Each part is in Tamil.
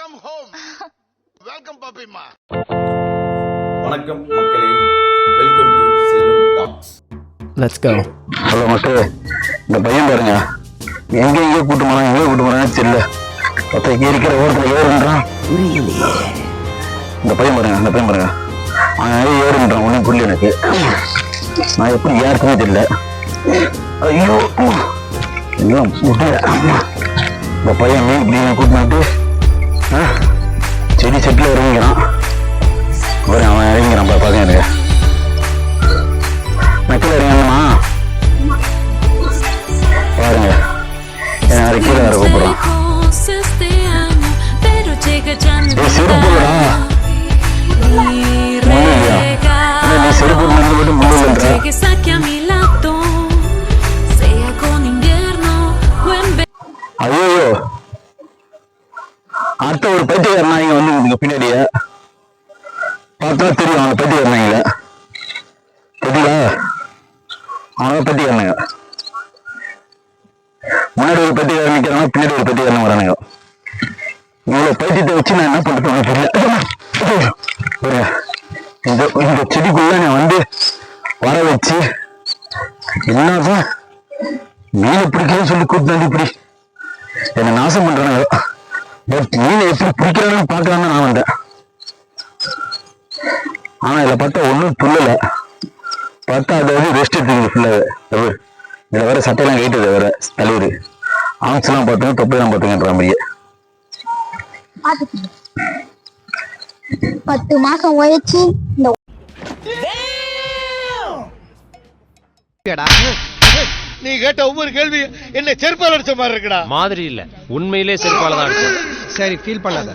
வெல்கம் ஹோம் வெல்கம் பாப்பிம்மா வணக்கம் மக்களே. வெல்கம் டு செல்லும் டாக்ஸ் லெட்ஸ் கோ ஹலோ மக்களே. இந்த பையன் பாருங்க. எங்க எங்க கூட்டு போறான் எங்க கூட்டு போறான்னு தெரியல. பத்த இருக்கிற ஓரத்துல ஏறுன்றான். புரியலையே. இந்த பையன் பாருங்க இந்த பையன் பாருங்க. அவன் ஏறி ஏறுன்றான் ஒன்றும் புரியல எனக்கு. நான் எப்படி ஏறுக்குமே தெரியல. ஐயோ. எல்லாம் முடியல. இந்த பையன் மீன் பிடிங்க கூட்டு வந்துட்டு ஆ, செடி செட்டில் இறங்கிக்கிறான். ஒரு அவன் இறங்கிக்கிறான். பாரு பாருங்க எனக்கு. நக்கில் இறங்கணுமா? பாருங்க. என் அரை கீழே வேறு கூப்பிடுறான். அடுத்த ஒரு பைத்தியக்கார நாயங்க வந்து இதுக்கு பின்னாடியே. பார்த்தா தெரியும் அவங்க பைத்தியக்கார நாயங்கள தெரியல அவங்க பைத்தியக்காரனுங்க. முன்னாடி ஒரு பைத்தியக்காரன் நிற்கிறாங்க பின்னாடி ஒரு பைத்தியக்காரன் வரானுங்க. இவ்வளோ பைத்தியத்தை வச்சு நான் என்ன பண்ணுறேன் தெரியல. ஒரு இந்த இந்த செடிக்குள்ள நான் வந்து வர வச்சு என்னதான் மீனை பிடிக்கலன்னு சொல்லி கூப்பிட்டு இப்படி என்னை நாசம் பண்றானுங்க. எப்படி பிடிக்கிறான்னு பார்க்கலான்னு நான் வந்தேன். ஆனா இதுல பார்த்தா ஒன்றும் புல்லல. பார்த்தா அது வந்து ரெஸ்ட் எடுத்துக்குது ஃபுல்லாக இதுல வேற சட்டையெல்லாம் கைட்டுது வேற. தலைவர் ஆம்ஸ்லாம் பார்த்துங்க தொப்பையெல்லாம் பார்த்துங்கன்ற மாதிரியே. பத்து மாசம் உழைச்சி இந்த நீ கேட்ட ஒவ்வொரு கேள்வி என்ன செருப்பால் அடிச்ச மாதிரி இருக்குடா. மாதிரி இல்ல. உண்மையிலே செருப்பால தான் அடிச்சேன். சரி ஃபீல் பண்ணாத.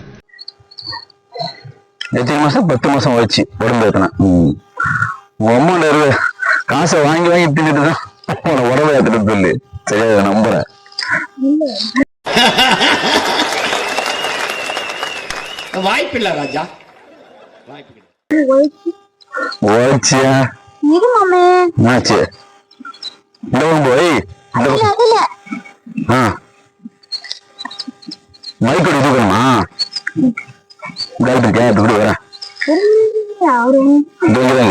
எத்தனை மாசம்? பத்து மாசம் உழைச்சி உடம்பு ஏத்தனா. ம். உங்க அம்மாண்ட இருக்க காசை வாங்கி வாங்கி தின்னுட்டு தான் உன உடம்பு ஏத்துட்டு சொல்லு. சரியா? நம்புறேன். உழைச்சியா? இரு மாமே. என்னாச்சு? இந்த போய் இந்த வேணுமா டாக்டர் கேட்டு கூட வரேன். அவரு இந்த இங்கே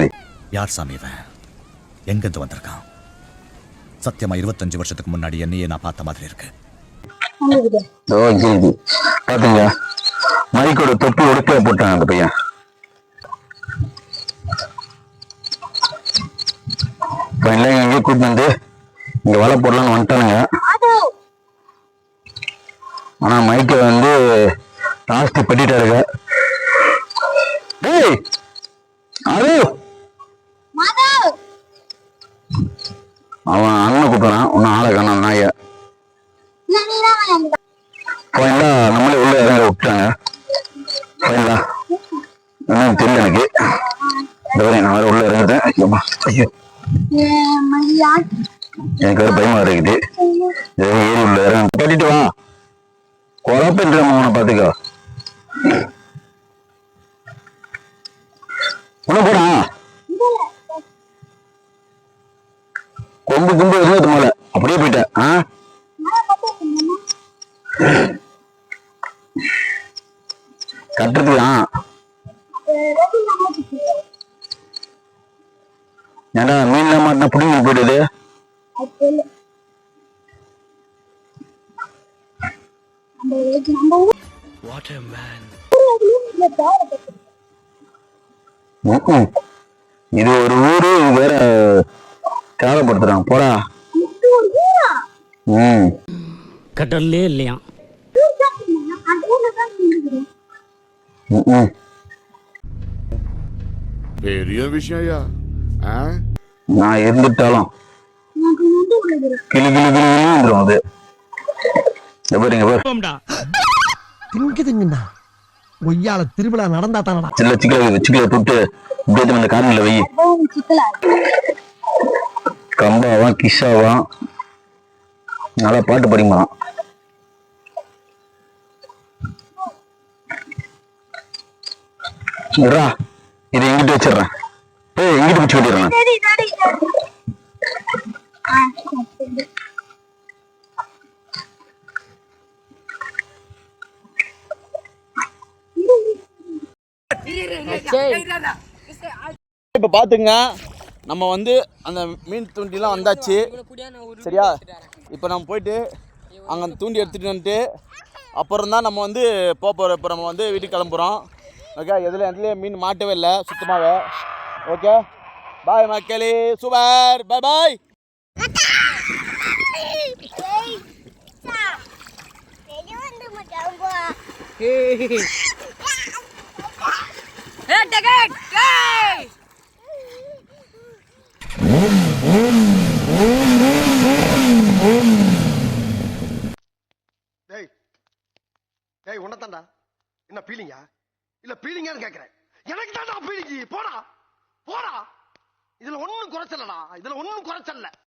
யார் சாமி இவன்? எங்கிருந்து வந்திருக்கான்? சத்தியமா இருபத்தஞ்சு வருஷத்துக்கு முன்னாடி என்னையே நான் பார்த்த மாதிரி இருக்கு. பாத்தீங்க மைக்கோட தொப்பி உடுப்பே போட்டாங்க அந்த பையன். பையன்லாம் எங்கேயோ கூட்டிட்டு வந்து இங்க வலை போடலாம்னு வந்துட்டானுங்க. ஆனா மைக்கை வந்து லாஸ்ட் பண்ணிட்டாருங்க ஏய் அது அவன் அண்ணன் கூப்பிடுறான். ஒன்னும் ஆளை காணோம் நாய. பையன்ல நம்மளே உள்ள இறங்க விட்டாங்க பையன்ல என்னன்னு தெரியல எனக்கு. நான் வேற உள்ள இறங்கிட்டேன். ஐயோம்மா ஐயோ. எனக்கு வேற பயமா இருக்குது. ஏறி உள்ள இறங்க கட்டிட்டு வா. குழப்பின்ற அவனை பாத்துக்கோ உள்ள போடா கொம்பு கும்பு இருந்தது மேல அப்படியே போயிட்டேன். ஆ? கட்டுறதுலாம் ஏன்டா மீன்லாம் மாட்டினா பிடிங்க போயிடுது ம்ம். இது ஒரு ஊரு வேற கேவலப்படுத்துறான் போடா. ம். கடல்லே இல்லையா. பெரிய விஷயம் நான் இருந்துட்டாலும் கிளி கிளி கிளி வந்துடும் அது. ஒய்யால திருவிழா நடந்தா தானடா. சில்ல சிக்கல சிக்கல அந்த காரில் வை. கம்பாவான் கிஷாவான் நல்லா பாட்டு படிப்பான் இருடா இது எங்கிட்ட வச்சிடுறேன். ஏய் எங்கிட்ட வச்சு விட்டுறேன் இப்போ பார்த்துங்க நம்ம வந்து அந்த மீன் தூண்டிலாம் வந்தாச்சு சரியா இப்போ நம்ம போயிட்டு அங்கே அந்த தூண்டி எடுத்துகிட்டு வந்துட்டு அப்புறம் தான் நம்ம வந்து போக போகிறோம் இப்போ நம்ம வந்து வீட்டுக்கு கிளம்புறோம் ஓகே எதில் எதுலேயும் மீன் மாட்டவே இல்லை சுத்தமாகவே ஓகே பாய் மக்களே சூப்பர் பாய் பாய் டேய் ஏய் உன்னதாண்டா என்ன பீலிங்கா இல்ல பீலிங்கான்னு கேக்குறேன். எனக்கு தான்டா பீலிங்கி போடா. போடா. இதுல ஒண்ணும் குறைச்சலடா. இதுல ஒண்ணும் குறைச்சல்ல.